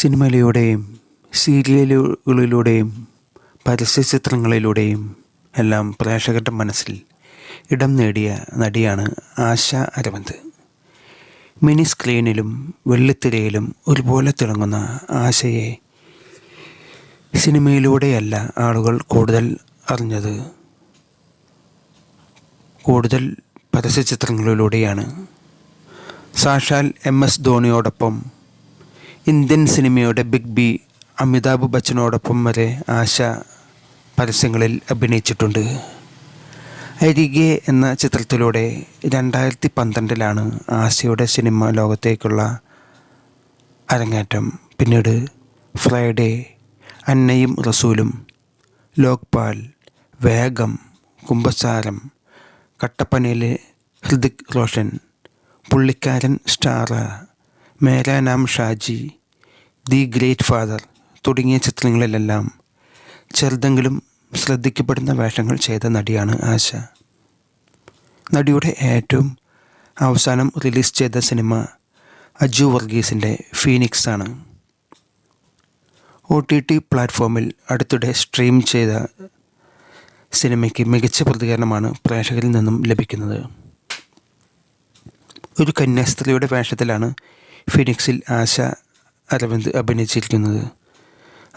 സിനിമയിലൂടെയും സീരിയലുകളിലൂടെയും പരസ്യ ചിത്രങ്ങളിലൂടെയും എല്ലാം പ്രേക്ഷകരുടെ മനസ്സിൽ ഇടം നേടിയ നടിയാണ് ആശ അരവിന്ദ്. മിനി സ്ക്രീനിലും വെള്ളിത്തിരയിലും ഒരുപോലെ തിളങ്ങുന്ന ആശയെ സിനിമയിലൂടെയല്ല ആളുകൾ കൂടുതൽ അറിഞ്ഞത്. കൂടുതൽ പരസ്യ ചിത്രങ്ങളിലൂടെയാണ്. സാക്ഷാൽ എം എസ് ധോണിയോടൊപ്പം ഇന്ത്യൻ സിനിമയുടെ ബിഗ് ബി അമിതാഭ് ബച്ചനോടൊപ്പം വരെ ആശ പരസ്യങ്ങളിൽ അഭിനയിച്ചിട്ടുണ്ട്. അരികെ എന്ന ചിത്രത്തിലൂടെ രണ്ടായിരത്തി പന്ത്രണ്ടിലാണ് ആശയുടെ സിനിമ ലോകത്തേക്കുള്ള അരങ്ങേറ്റം. പിന്നീട് ഫ്രൈഡേ അന്നയും റസൂലും ലോക്പാൽ വേഗം കുംഭസാരം കട്ടപ്പനയിലെ ഹൃദിക് റോഷൻ പുള്ളിക്കാരൻ സ്റ്റാർ മേരാ നാം ഷാജി ദി ഗ്രേറ്റ് ഫാദർ തുടങ്ങിയ ചിത്രങ്ങളിലെല്ലാം ചെറുതെങ്കിലും ശ്രദ്ധിക്കപ്പെടുന്ന വേഷങ്ങൾ ചെയ്ത നടിയാണ് ആശ. നടിയുടെ ഏറ്റവും അവസാനം റിലീസ് ചെയ്ത സിനിമ അജു വർഗീസിന്റെ ഫീനിക്സ് ആണ്. ഒ ടി ടി പ്ലാറ്റ്ഫോമിൽ അടുത്തിടെ സ്ട്രീം ചെയ്ത സിനിമയ്ക്ക് മികച്ച പ്രതികരണമാണ് പ്രേക്ഷകരിൽ നിന്നും ലഭിക്കുന്നത്. ഒരു കന്യാസ്ത്രീയുടെ വേഷത്തിലാണ് ഫിനിക്സിൽ ആശ അരവിന്ദ് അഭിനയിച്ചിരിക്കുന്നത്.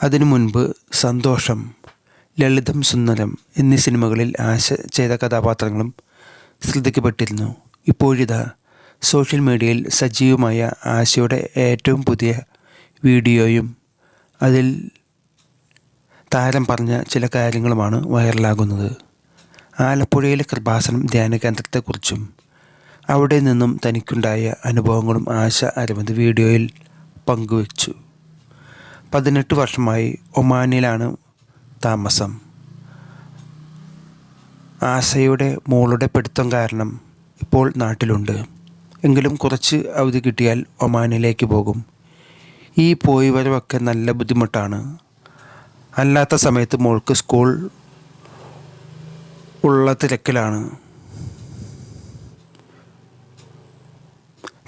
അതിനു മുൻപ് സന്തോഷം ലളിതം സുന്ദരം എന്നീ സിനിമകളിൽ ആശ ചെയ്ത കഥാപാത്രങ്ങളും ശ്രദ്ധിക്കപ്പെട്ടിരുന്നു. ഇപ്പോഴിതാ സോഷ്യൽ മീഡിയയിൽ സജീവമായ ആശയുടെ ഏറ്റവും പുതിയ വീഡിയോയും അതിൽ താരം പറഞ്ഞ ചില കാര്യങ്ങളുമാണ് വൈറലാകുന്നത്. ആലപ്പുഴയിലെ കൃപാസനം ധ്യാന കേന്ദ്രത്തെക്കുറിച്ചും അവിടെ നിന്നും തനിക്കുണ്ടായ അനുഭവങ്ങളും ആശ അരവിന്ദ് വീഡിയോയിൽ പങ്കുവച്ചു. പതിനെട്ട് വർഷമായി ഒമാനിലാണ് താമസം. ആശയുടെ മോളുടെ പിടുത്തം കാരണം ഇപ്പോൾ നാട്ടിലുണ്ട്. എങ്കിലും കുറച്ച് അവധി കിട്ടിയാൽ ഒമാനിലേക്ക് പോകും. ഈ പോയി വരവൊക്കെ നല്ല ബുദ്ധിമുട്ടാണ്. അല്ലാത്ത സമയത്ത് മോൾക്ക് സ്കൂൾ ഉള്ള തിരക്കിലാണ്.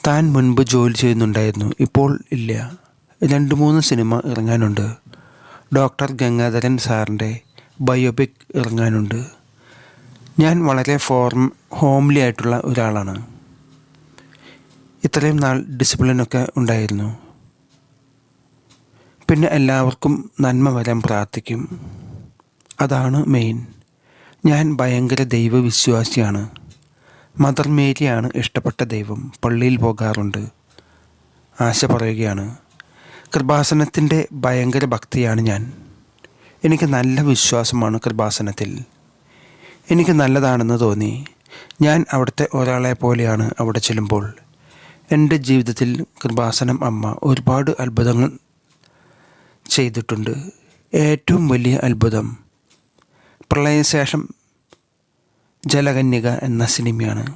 താൻ മുൻപ് ജോലി ചെയ്യുന്നുണ്ടായിരുന്നു. ഇപ്പോൾ ഇല്ല. രണ്ട് മൂന്ന് സിനിമ ഇറങ്ങാനുണ്ട്. ഡോക്ടർ ഗംഗാധരൻ സാറിന്റെ ബയോപിക് ഇറങ്ങാനുണ്ട്. ഞാൻ വളരെ ഫോർം ഹോംലി ആയിട്ടുള്ള ഒരാളാണ്. ഇത്രയും നാൾ ഡിസിപ്ലിനൊക്കെ ഉണ്ടായിരുന്നു. പിന്നെ എല്ലാവർക്കും നന്മ വരാൻ പ്രാർത്ഥിക്കും. അതാണ് മെയിൻ. ഞാൻ ഭയങ്കര ദൈവവിശ്വാസിയാണ്. മദർ മേരിയാണ് ഇഷ്ടപ്പെട്ട ദൈവം. പള്ളിയിൽ പോകാറുണ്ട്. ആശ പറയുകയാണ് കൃപാസനത്തിന്റെ ഭയങ്കര ഭക്തിയാണ് ഞാൻ. എനിക്ക് നല്ല വിശ്വാസമാണ് കൃപാസനത്തിൽ. എനിക്ക് നല്ലതാണെന്ന് തോന്നി. ഞാൻ അവിടുത്തെ ഒരാളെ പോലെയാണ് അവിടെ ചെല്ലുമ്പോൾ. എന്റെ ജീവിതത്തിൽ കൃപാസനം അമ്മ ഒരുപാട് അത്ഭുതങ്ങൾ ചെയ്തിട്ടുണ്ട്. ഏറ്റവും വലിയ അത്ഭുതം. പ്രളയശേഷം ജലകന്യക എന്ന സിനിമയാണ്.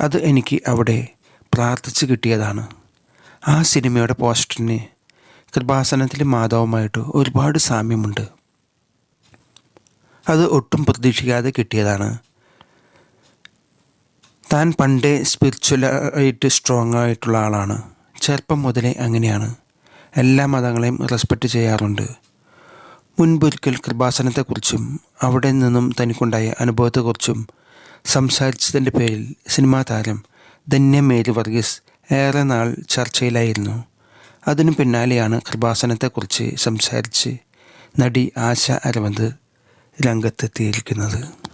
അത് എനിക്ക് അവിടെ പ്രാർത്ഥിച്ച് കിട്ടിയതാണ്. ആ സിനിമയുടെ പോസ്റ്ററിന് കൃപാസനത്തിലെ മാധവുമായിട്ട് ഒരുപാട് സാമ്യമുണ്ട്. അത് ഒട്ടും പ്രതീക്ഷിക്കാതെ കിട്ടിയതാണ്. താൻ പണ്ടേ സ്പിരിച്വലായിട്ട് സ്ട്രോങ് ആയിട്ടുള്ള ആളാണ്. ചെറുപ്പം മുതലേ അങ്ങനെയാണ്. എല്ലാ മതങ്ങളെയും റെസ്പെക്റ്റ് ചെയ്യാറുണ്ട്. മുൻപൊരിക്കൽ കൃപാസനത്തെക്കുറിച്ചും അവിടെ നിന്നും തനിക്കുണ്ടായ അനുഭവത്തെക്കുറിച്ചും സംസാരിച്ചതിന്റെ പേരിൽ സിനിമാ താരം ധന്യ മേരി വർഗീസ് ഏറെ നാൾ ചർച്ചയിലായിരുന്നു. അതിനു പിന്നാലെയാണ് കൃപാസനത്തെക്കുറിച്ച് സംസാരിച്ച് നടി ആശ അരവന്ത് രംഗത്തെത്തിയിരിക്കുന്നത്.